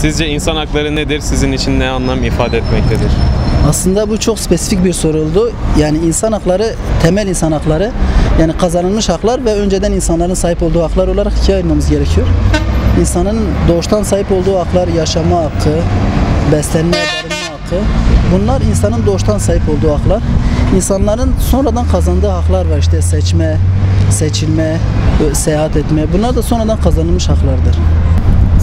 Sizce insan hakları nedir? Sizin için ne anlam ifade etmektedir? Aslında bu çok spesifik bir soru oldu. Yani insan hakları, temel insan hakları, yani kazanılmış haklar ve önceden insanların sahip olduğu haklar olarak ikiye ayırmamız gerekiyor. İnsanın doğuştan sahip olduğu haklar, yaşama hakkı, beslenme, barınma hakkı. Bunlar insanın doğuştan sahip olduğu haklar. İnsanların sonradan kazandığı haklar var işte seçme, seçilme, seyahat etme. Bunlar da sonradan kazanılmış haklardır.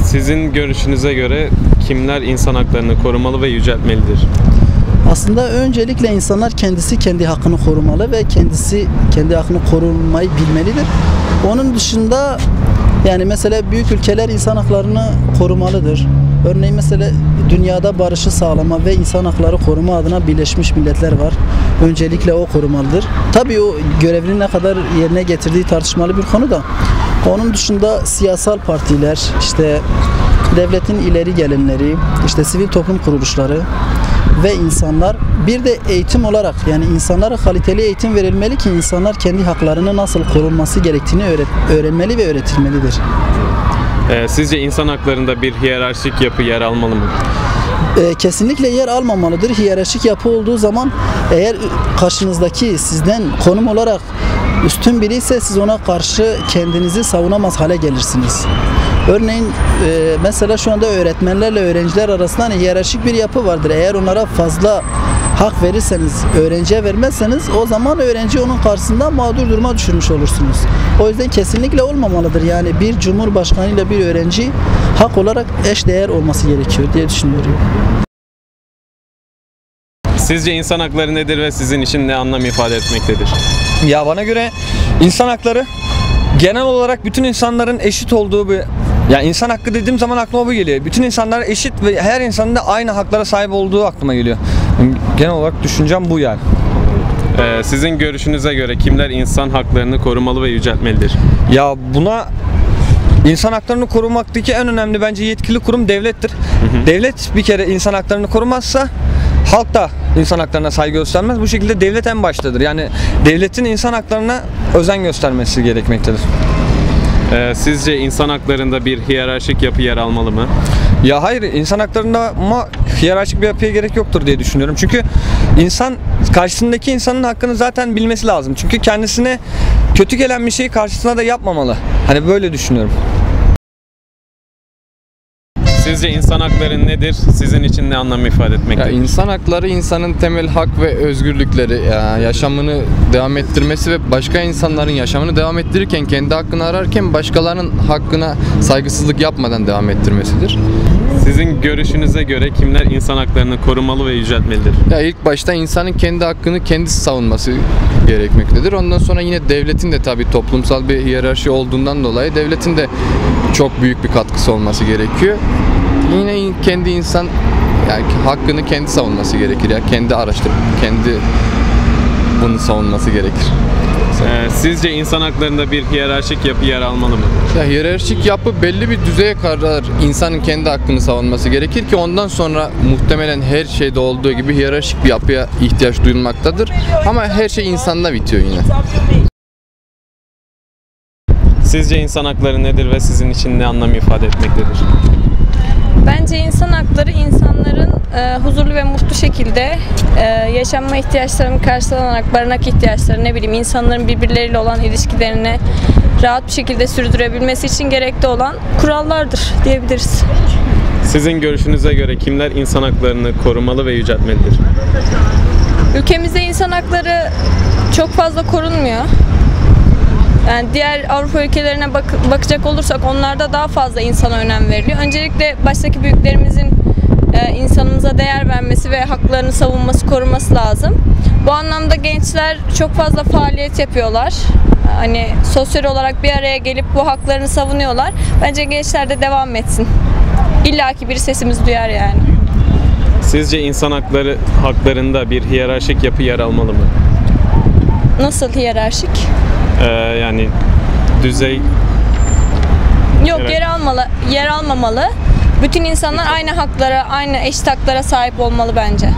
Sizin görüşünüze göre kimler insan haklarını korumalı ve yüceltmelidir? Aslında öncelikle insanlar kendisi kendi hakkını korumalı ve kendisi kendi hakkını korumayı bilmelidir. Onun dışında yani mesela büyük ülkeler insan haklarını korumalıdır. Örneğin mesela dünyada barışı sağlama ve insan hakları koruma adına Birleşmiş Milletler var. Öncelikle o korumalıdır. Tabii o görevini ne kadar yerine getirdiği tartışmalı bir konu da. Onun dışında siyasal partiler, işte devletin ileri gelenleri, işte sivil toplum kuruluşları ve insanlar bir de eğitim olarak yani insanlara kaliteli eğitim verilmeli ki insanlar kendi haklarını nasıl korunması gerektiğini öğrenmeli ve öğretilmelidir. Ee, sizce insan haklarında bir hiyerarşik yapı yer almalı mı? e, kesinlikle yer almamalıdır. Hiyerarşik yapı olduğu zaman eğer karşınızdaki sizden konum olarak üstün biri ise siz ona karşı kendinizi savunamaz hale gelirsiniz. Örneğin e, mesela şu anda öğretmenlerle öğrenciler arasında hani hiyerarşik bir yapı vardır. Eğer onlara fazla hak verirseniz, öğrenciye vermezseniz o zaman öğrenci onun karşısında mağdur duruma düşürmüş olursunuz. O yüzden kesinlikle olmamalıdır. Yani bir cumhurbaşkanı ile bir öğrenci hak olarak eş değer olması gerekiyor diye düşünüyorum. Sizce insan hakları nedir ve sizin için ne anlam ifade etmektedir? Ya bana göre insan hakları genel olarak bütün insanların eşit olduğu bir ya insan hakkı dediğim zaman aklıma bu geliyor. Bütün insanlar eşit ve her insanın da aynı haklara sahip olduğu aklıma geliyor. Genel olarak düşüncem bu yani. Ee, sizin görüşünüze göre kimler insan haklarını korumalı ve yüceltmelidir? Ya buna insan haklarını korumaktaki en önemli bence yetkili kurum devlettir. Devlet bir kere insan haklarını korumazsa halk da insan haklarına saygı göstermez. Bu şekilde devlet en baştadır. Yani devletin insan haklarına özen göstermesi gerekmektedir. Ee, sizce insan haklarında bir hiyerarşik yapı yer almalı mı? Ya hayır insan haklarında ama hiyerarşik bir yapıya gerek yoktur diye düşünüyorum. Çünkü insan karşısındaki insanın hakkını zaten bilmesi lazım. Çünkü kendisine kötü gelen bir şeyi karşısına da yapmamalı. Hani böyle düşünüyorum. Sizce insan hakları nedir? Sizin için ne anlam ifade Ya etmektedir? insan hakları insanın temel hak ve özgürlükleri, ya yaşamını devam ettirmesi ve başka insanların yaşamını devam ettirirken kendi hakkını ararken başkalarının hakkına saygısızlık yapmadan devam ettirmesidir. Sizin görüşünüze göre kimler insan haklarını korumalı ve yüceltmelidir? Ya ilk başta insanın kendi hakkını kendisi savunması gerekmektedir. Ondan sonra yine devletin de tabii toplumsal bir hiyerarşi olduğundan dolayı devletin de çok büyük bir katkısı olması gerekiyor. Yine in- kendi insan yani hakkını kendi savunması gerekir ya kendi araştırıp kendi bunu savunması gerekir. Ee, sizce insan haklarında bir hiyerarşik yapı yer almalı mı? Ya hiyerarşik yapı belli bir düzeye kadar insanın kendi hakkını savunması gerekir ki ondan sonra muhtemelen her şeyde olduğu gibi hiyerarşik bir yapıya ihtiyaç duyulmaktadır. Ama her şey insanda bitiyor yine. Sizce insan hakları nedir ve sizin için ne anlam ifade etmektedir? Bence insan hakları insanların e, huzurlu ve mutlu şekilde e, yaşanma ihtiyaçlarını karşılanarak barınak ihtiyaçları ne bileyim insanların birbirleriyle olan ilişkilerini rahat bir şekilde sürdürebilmesi için gerekli olan kurallardır diyebiliriz. Sizin görüşünüze göre kimler insan haklarını korumalı ve yüceltmelidir? Ülkemizde insan hakları çok fazla korunmuyor. Yani diğer Avrupa ülkelerine bak- bakacak olursak onlarda daha fazla insana önem veriliyor. Öncelikle baştaki büyüklerimizin e, insanımıza değer vermesi ve haklarını savunması, koruması lazım. Bu anlamda gençler çok fazla faaliyet yapıyorlar. Hani sosyal olarak bir araya gelip bu haklarını savunuyorlar. Bence gençler de devam etsin. İlla ki bir sesimiz duyar yani. Sizce insan hakları haklarında bir hiyerarşik yapı yer almalı mı? Nasıl hiyerarşik? Ee, yani düzey Yok Evet. yer almalı, yer almamalı. Bütün insanlar aynı haklara, aynı eşit haklara sahip olmalı bence.